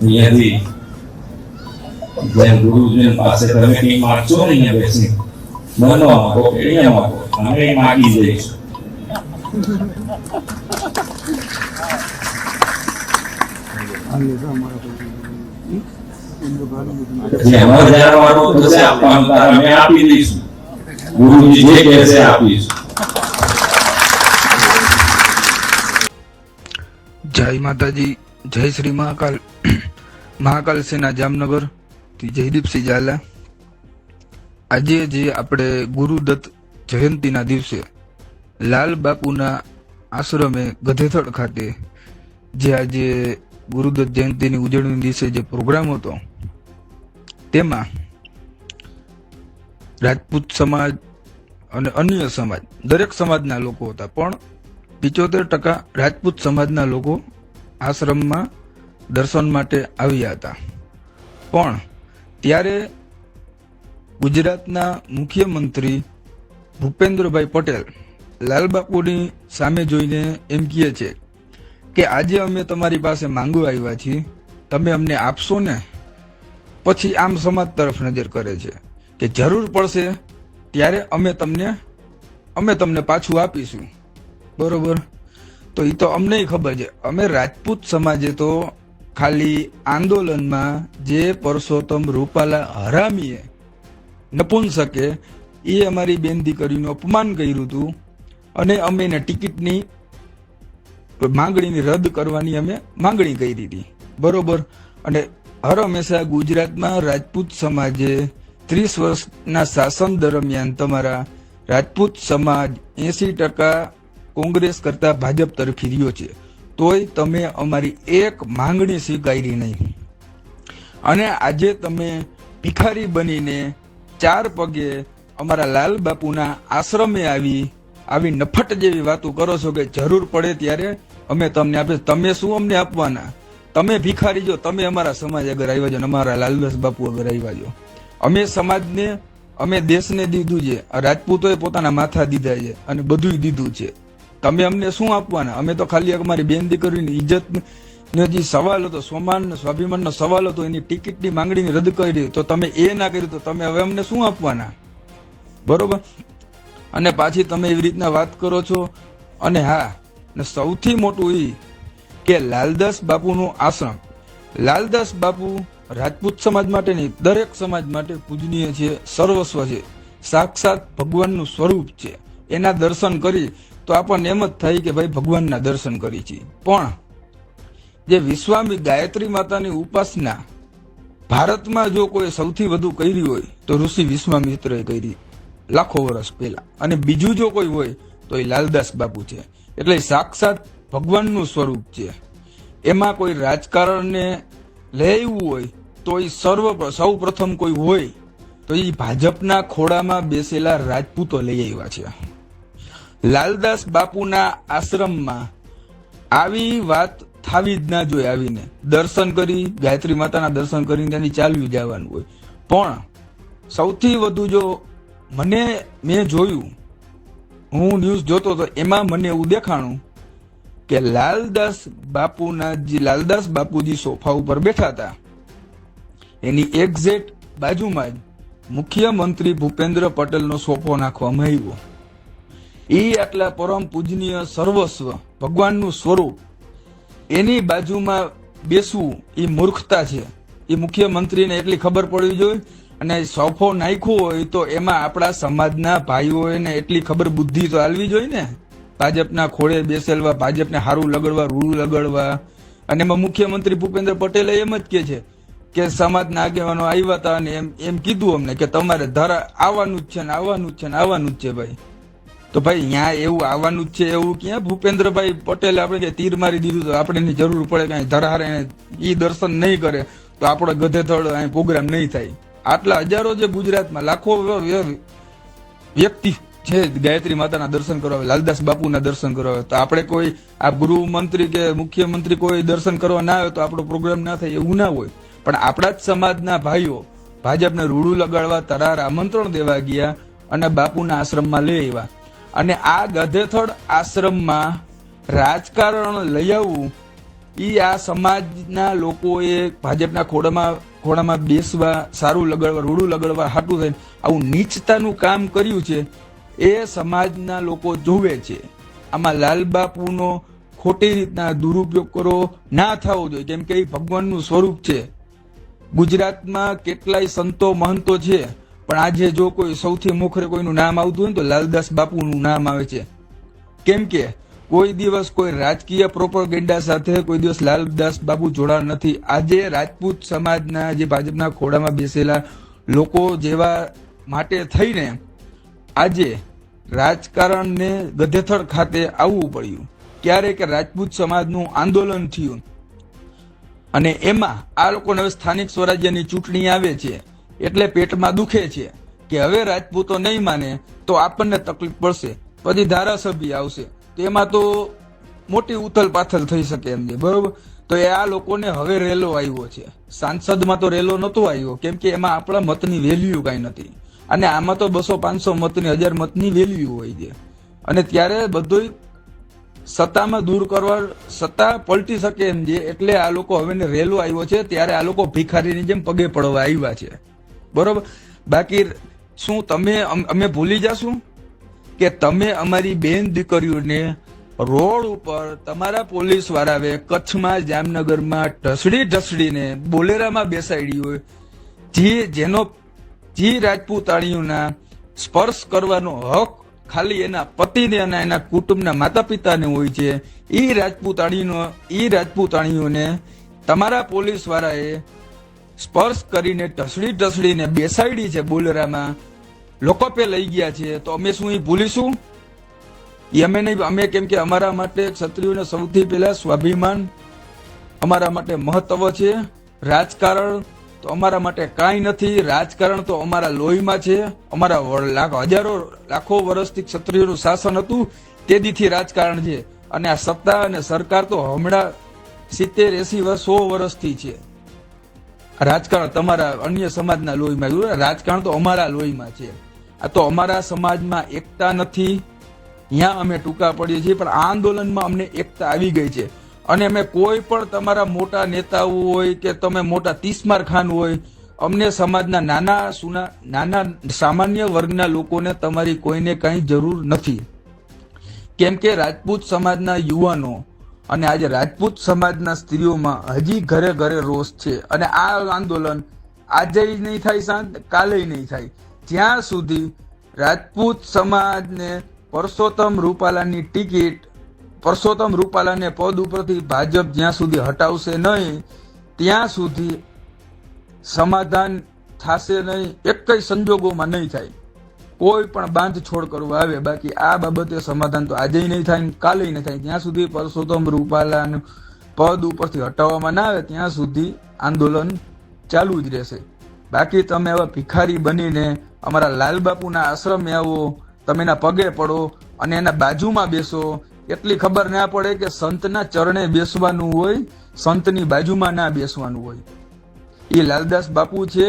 અહીંયાથી જે ગુરુજી પાસે તમે કંઈ માગશો ને બેસી મનમાં માગો અહીંયા માગો અમે માગી જઈશું. જય માતાજી, જય શ્રી મહાકાલ. મહાકાલ સેના જામનગર જયદીપસિંહ ઝાલા. આજે જે આપણે ગુરુદત્ત જયંતિના દિવસે લાલ બાપુના આશ્રમે ગધેથળ ખાતે જે આજે ગુરુદત્ત જયંતિની ઉજવણી દિવસે જે પ્રોગ્રામ હતો, તેમાં રાજપૂત સમાજ અને અન્ય સમાજ, દરેક સમાજના લોકો હતા. પણ પિચોતેર ટકા રાજપૂત સમાજના લોકો આશ્રમમાં દર્શન માટે આવ્યા હતા. પણ ત્યારે ગુજરાતના મુખ્યમંત્રી ભૂપેન્દ્રભાઈ પટેલ લાલબાપુની સામે જોઈને એમ કહે છે કે, આજે અમે તમારી પાસે માંગવા આવ્યા છીએ. તમે અમને આપશો ને? પછી આમ સમાજ તરફ નજર કરે છે કે, જરૂર પડશે ત્યારે અમે તમને અમે તમને પાછું આપીશું. બરોબર? તો એ તો અમને ખબર છે. અમે રાજપૂત સમાજે તો ખાલી આંદોલનમાં જે પરસોત્તમ રૂપાલા હરામીએ નપુંસકે એ અમારી બેન દીકરીનું અપમાન કર્યું હતું અને અમે એને ટિકિટની માંગણીની રદ કરવાની અમે માંગણી કરી હતી બરોબર? અને હર હંમેશા ગુજરાતમાં રાજપૂત સમાજે ત્રીસ વર્ષના શાસન દરમિયાન તમારા રાજપૂત સમાજ એસી ટકા કોંગ્રેસ કરતા ભાજપ તરફી રહ્યો છે. તોય તમે અમારી એક માંગણી સ્વીકારી નહીં. અને આજે તમે ભિખારી બનીને ચાર પગે અમારા લાલ બાપુના આશ્રમે આવી આવી નફટ જેવી વાતો કરો છો કે જરૂર પડે ત્યારે અમે તમને આપે તમે શું અમને આપવાના? તમે ભિખારી જો તમે અમારા સમાજ આગળ આવ્યા છો અમારા લાલદાસ બાપુ આગળ આવ્યા છો. અમે સમાજને, અમે દેશને દીધું છે. રાજપૂતોએ પોતાના માથા દીધા છે અને બધું દીધું છે. તમે અમને શું આપવાના? અમે તો ખાલી અમારી બેન દીકરીની ઇજ્જત નો જે સવાલ હતો સ્વમાન સ્વાભિમાનનો સવાલ હતો. એની ટિકિટની માંગણીને રદ કરી. તો તમે એ ના કર્યું તો તમે હવે અમને શું આપવાના? બરોબર? અને પાછી તમે એવી રીતના વાત કરો છો. અને હા, ને સૌથી મોટું એ કે લાલદાસ બાપુનું આશ્રમ. લાલદાસ બાપુ રાજપૂત સમાજ માટે નહીં દરેક સમાજ માટે પૂજનીય છે, સર્વસ્વ છે. સાક્ષાત ભગવાનનું સ્વરૂપ છે. એના દર્શન કરી તો આપણને એમ જ થાય કે ભાઈ ભગવાનના દર્શન કરી છીએ. પણ જે વિશ્વામી ગાયત્રી માતાની ઉપાસના ભારતમાં જો કોઈ સૌથી વધુ કરી હોય, તો ઋષિ વિશ્વામિત્રએ કરી લાખો વર્ષ પહેલા. અને બીજું જો કોઈ હોય, તો એ લાલદાસ બાપુ છે. એટલે સાક્ષાત ભગવાનનું સ્વરૂપ છે. એમાં કોઈ રાજકારણને આવવું હોય, તો એ સર્વ સૌ પ્રથમ કોઈ હોય, તો એ ભાજપના ખોળામાં બેસેલા રાજપૂતો લઈ આવ્યા છે. લાલદાસ બાપુના આશ્રમમાં આવી વાત થાવી જ ના જોઈએ આવીને. દર્શન કરી, ગાયત્રી માતાના દર્શન કરીને ત્યાંથી ચાલ્યું જવાનું હોય. પણ સૌથી વધુ જો મને, મેં જોયું, હું ન્યૂઝ જોતો તો એમાં મને એવું દેખાણું કે લાલદાસ બાપુના જે, લાલદાસ બાપુજી સોફા ઉપર બેઠા હતા, એની એક્ઝેક્ટ બાજુમાં જ મુખ્યમંત્રી ભૂપેન્દ્ર પટેલનો સોફો નાખવામાં આવ્યો. એ આટલા પરમ પૂજનીય સર્વસ્વ ભગવાનનું સ્વરૂપ. એની બાજુમાં બેસવું એ મૂર્ખતા છે. એ મુખ્યમંત્રીને એટલી ખબર પડવી જોઈએ અને સોફો નાખ્યો હોય તો એમાં આપણા સમાજના ભાઈઓને એટલી ખબર બુદ્ધિ તો આલવી જોઈએ ને. ભાજપના ખોળે બેસેલવા, ભાજપને હારું લગડવા, રૂડું લગડવા. અને એમાં મુખ્યમંત્રી ભૂપેન્દ્ર પટેલે એમ જ કે છે કે સમાજના આગેવાનો આવ્યા હતા અને એમ એમ કીધું અમને કે તમારે ધારા આવવાનું જ છે ને, આવવાનું જ છે ને, આવવાનું જ છે ભાઈ. તો ભાઈ ત્યાં એવું આવવાનું જ છે એવું ક્યાં? ભૂપેન્દ્રભાઈ પટેલ આપણે કે તીર મારી દીધું તો આપણે એની જરૂર પડે કે ધરારે એ દર્શન નહીં કરે, તો આપણો ગધેથળ અહીં પ્રોગ્રામ નહીં થાય. આટલા હજારો જે ગુજરાતમાં લાખો વ્ય- વ્ય- વ્યક્તિ છે, ગાયત્રી માતાના દર્શન કરવા, લાલદાસ બાપુના દર્શન કરવા. તો આપણે કોઈ, આ ગૃહમંત્રી કે મુખ્યમંત્રી કોઈ દર્શન કરવા ના આવે તો આપણો પ્રોગ્રામ ના થાય એવું ના હોય. પણ આપણા જ સમાજના ભાઈઓ ભાજપને રૂડું લગાડવા, તરાર આમંત્રણ દેવા ગયા અને બાપુના આશ્રમમાં લઈ આવ્યા. અને આ ગધેથડ આશ્રમમાં રાજકારણ લઈ આવવું એ આ સમાજના લોકોએ ભાજપના ખોડામાં ખોડામાં બેસવા, સારું લગાડવા, રૂડું લગાડવા, હાટું થઈને આવું નીચતાનું કામ કર્યું છે, એ સમાજના લોકો જોવે છે. આમાં લાલબાપુનો ખોટી રીતના દુરુપયોગ કરો ના થવો જોઈએ. કેમ કે એ ભગવાનનું સ્વરૂપ છે. ગુજરાતમાં કેટલાય સંતો મહંતો છે. પણ આજે જો કોઈ સૌથી મોખરે કોઈનું નામ આવતું હોય ને તો લાલદાસ બાપુનું નામ આવે છે. કેમ કે કોઈ દિવસ કોઈ રાજકીય પ્રોપરગેન્ડા સાથે કોઈ દિવસ લાલદાસ બાપુ જોડાણ નથી. આજે રાજપૂત સમાજના જે ભાજપના ખોડામાં બેસેલા લોકો જેવા માટે થઈને આજે રાજકારણને ગધેથળ ખાતે આવવું પડ્યું. ક્યારેક રાજપૂત સમાજનું આંદોલન થયું. અને એમાં આ લોકોને હવે સ્થાનિક સ્વરાજ્યની ચૂંટણી આવે છે. એટલે પેટમાં દુખે છે કે હવે રાજપૂતો નહીં માને તો આપણને તકલીફ પડશે, પછી ધારાસભ્ય આવશે. તો એમાં તો મોટી ઉથલ પાથલ થઈ શકે એમ છે, બરોબર? તો એ આ લોકોને હવે રેલો આવ્યો છે. સાંસદમાં તો રેલો નહોતો આવ્યો, કેમ કે એમાં આપણા મતની વેલ્યુ કાંઈ નથી. અને આમાં તો બસો પાંચસો મતની, હજાર મતની વેલ્યુ હોય છે. અને ત્યારે બધું સત્તામાં દૂર કરવા, સત્તા પલટી શકે એમ છે, એટલે આ લોકો હવે રેલો આવ્યો છે, ત્યારે આ લોકો ભિખારીની જેમ પગે પડવા આવ્યા છે. બરોબર? બાકી શું તમે અમે ભૂલી જશું કે તમે અમારી બેન દીકરીઓને રોડ ઉપર તમારા પોલીસ વાળાએ કચ્છમાં, જામનગરમાં ઢસડી ઢસડીને બોલેરામાં બેસાડી હોય, જે જેનો, જે રાજપૂતાણીઓના સ્પર્શ કરવાનો હક ખાલી એના પતિને અને એના કુટુંબના માતા પિતાને હોય છે એ રાજપૂતાણીનો એ રાજપૂતાણીઓને તમારા પોલીસ વાળાએ સ્પર્શ કરીને ઢસડી ઢસડીને બેસાડી છે બોલેરામાં. લોકોપે લઈ ગયા છે તો અમે શું એ ભૂલીશું? એ અમે નહીં, અમે કેમ કે અમારા માટે ક્ષત્રિયોને સૌથી પહેલા સ્વાભિમાન, અમારા માટે મહત્વ છે, રાજકારણ, તો અમારા માટે કાંઈ નથી, રાજકારણ તો અમારા લોહીમાં છે, અમારા હજારો, લાખો વર્ષથી ક્ષત્રિયોનું શાસન હતું, તે દીથી રાજકારણ છે. અને આ સત્તા અને સરકાર તો હમણાં સિત્તેર એસી વર્ષ સો વર્ષથી છે. રાજકારણ તમારા અન્ય સમાજના લોહીમાં રાજકારણ તો અમારા લોહીમાં છે. આ તો અમારા સમાજમાં એકતા નથી. ત્યાં અમે ટૂંકા પડીએ છીએ, પણ આંદોલનમાં અમને એકતા આવી ગઈ છે. અને અમે કોઈ પણ તમારા મોટા નેતાઓ હોય કે તમે મોટા તીસમાર ખાન હોય, અમને સમાજના નાના સુના, નાના સામાન્ય વર્ગના લોકોને તમારી કોઈને કાંઈ જરૂર નથી. કેમ કે રાજપૂત સમાજના યુવાનો અને આજે રાજપૂત સમાજના સ્ત્રીઓમાં હજી ઘરે ઘરે રોષ છે. અને આ આંદોલન આજે નહીં થાય શાંત કાલે નહીં થાય. જ્યાં સુધી રાજપૂત સમાજને પરસોત્તમ રૂપાલાની ટિકિટ, પરસોત્તમ રૂપાલાને પદ ઉપરથી ભાજપ જ્યાં સુધી હટાવશે નહીં, ત્યાં સુધી સમાધાન થશે નહીં. એક સંજોગોમાં નહીં થાય. કોઈ પણ બાંધછોડ કરવા આવે, બાકી આ બાબતે સમાધાન તો આજે નહીં થાય કાલે નહીં થાય. જ્યાં સુધી પરસોત્તમ રૂપાલાનું પદ ઉપરથી હટાવવામાં ના આવે, ત્યાં સુધી આંદોલન ચાલુ જ રહેશે. બાકી તમે હવે ભિખારી બનીને અમારા લાલબાપુના આશ્રમે આવો, તમે એના પગે પડો અને એના બાજુમાં બેસો. એટલી ખબર ના પડે કે સંતના ચરણે બેસવાનું હોય, સંતની બાજુમાં ના બેસવાનું હોય. એ લાલદાસ બાપુ છે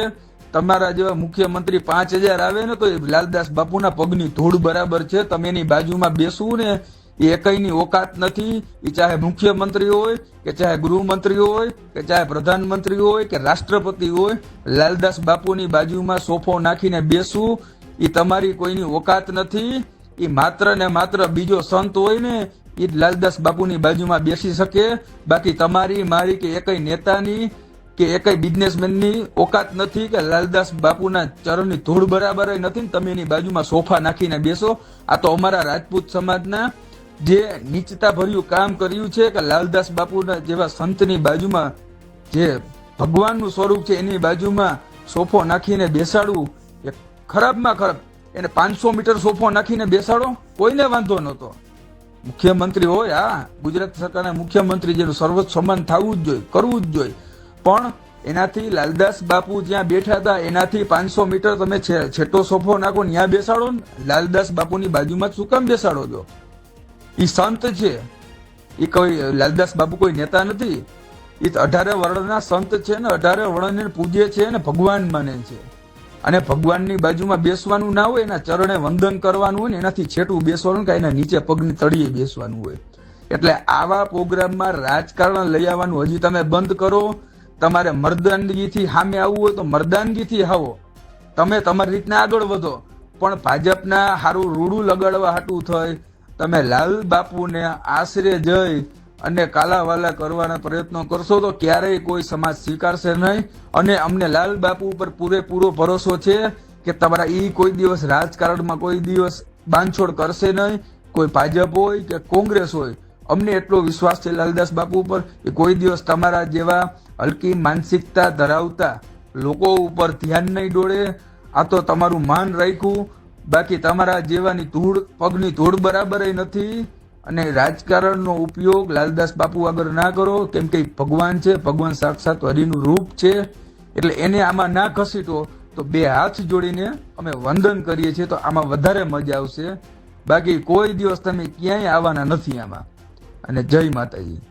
તમારા જેવા મુખ્યમંત્રી પાંચ હજાર આવે ને, તો એ લાલદાસ બાપુના પગની ધૂળ બરાબર છે. તમે એની બાજુમાં બેસવું ને, એ એકઈની ઓકાત નથી. એ ચાહે મુખ્યમંત્રી હોય, કે ચાહે ગૃહમંત્રી હોય, કે ચાહે પ્રધાનમંત્રી હોય, કે રાષ્ટ્રપતિ હોય, લાલદાસ બાપુની બાજુમાં સોફો નાખીને બેસવું, એ તમારી કોઈની ઓકાત નથી. એ માત્ર ને માત્ર બીજો સંત હોય ને, એ લાલદાસ બાપુની બાજુમાં બેસી શકે. બાકી તમારી, મારી કે એકઈ નેતાની કે એકઈ બિઝનેસમેનની ઓકાત નથી કે લાલદાસ બાપુના ચરણની ધૂળ બરાબર નથી ને તમે એની બાજુમાં સોફા નાખીને બેસો. આ તો અમારા રાજપૂત સમાજના જે નીચતા ભર્યું કામ કર્યું છે કે લાલદાસ બાપુના જેવા સંતની બાજુમાં જે ભગવાનનું સ્વરૂપ છે એની બાજુમાં સોફો નાખીને બેસાડવું, એ ખરાબમાં ખરાબ. એને પાંચસો મીટર સોફો નાખીને બેસાડો, કોઈને વાંધો નહોતો. મુખ્યમંત્રી હોય, હા, ગુજરાત સરકારના મુખ્યમંત્રી જેનું સર્વોચ્ચ સન્માન થવું જ જોઈએ, કરવું જ જોઈએ. પણ એનાથી લાલદાસ બાપુ જ્યાં બેઠા હતા, એનાથી પાંચસો મીટર તમે છેટો સોફો નાખો ત્યાં બેસાડો ને, લાલદાસ બાપુની બાજુમાં શું કામ બેસાડો છો? એ સંત છે. એ કોઈ, લાલદાસ બાપુ કોઈ નેતા નથી. એ અઢારે વર્ણના સંત છે ને, અઢારે વર્ણને પૂજે છે ને, ભગવાન માને છે. અને ભગવાનની બાજુમાં બેસવાનું ના હોય, એના ચરણે વંદન કરવાનું હોય ને, એનાથી છેટું બેસવાનું કે એના નીચે પગની તળીએ બેસવાનું હોય. એટલે આવા પ્રોગ્રામમાં રાજકારણ લઈ આવવાનું હજી તમે બંધ કરો. તમારે મર્દાનગીથી સામે આવવું હોય તો મર્દાનગીથી આવો. તમે તમારી રીતના આગળ વધો. પણ ભાજપના સારું રૂડું લગાડવા હાટું થઈ, તમે લાલ બાપુને આશરે જઈ અને કાલાવાલા કરવાના પ્રયત્નો કરશો તો ક્યારેય કોઈ સમાજ સ્વીકારશે નહીં. અને અમને લાલ બાપુ ઉપર પૂરેપૂરો ભરોસો છે કે તમારા ઈ કોઈ દિવસ રાજકારણમાં કોઈ દિવસ બાંધછોડ કરશે નહીં. કોઈ ભાજપ હોય કે કોંગ્રેસ હોય અમને એટલો વિશ્વાસ છે લાલદાસ બાપુ ઉપર કે કોઈ દિવસ તમારા જેવા હલકી માનસિકતા ધરાવતા લોકો ઉપર ધ્યાન નહીં ડોળે આ તો તમારું માન રાખ્યું. બાકી તમારા જેવાની ધૂળ, પગની ધૂળ બરાબર નથી. અને રાજકારણનો ઉપયોગ લાલદાસ બાપુ આગળ ના કરો. કેમ કે ભગવાન છે. ભગવાન સાક્ષાત હરિનું રૂપ છે. એટલે એને આમાં ના ખસીટો તો બે હાથ જોડીને અમે વંદન કરીએ છીએ તો આમાં વધારે મજા આવશે. બાકી કોઈ દિવસ તમે ક્યાંય આવવાના નથી આમાં. અને જય માતાજી.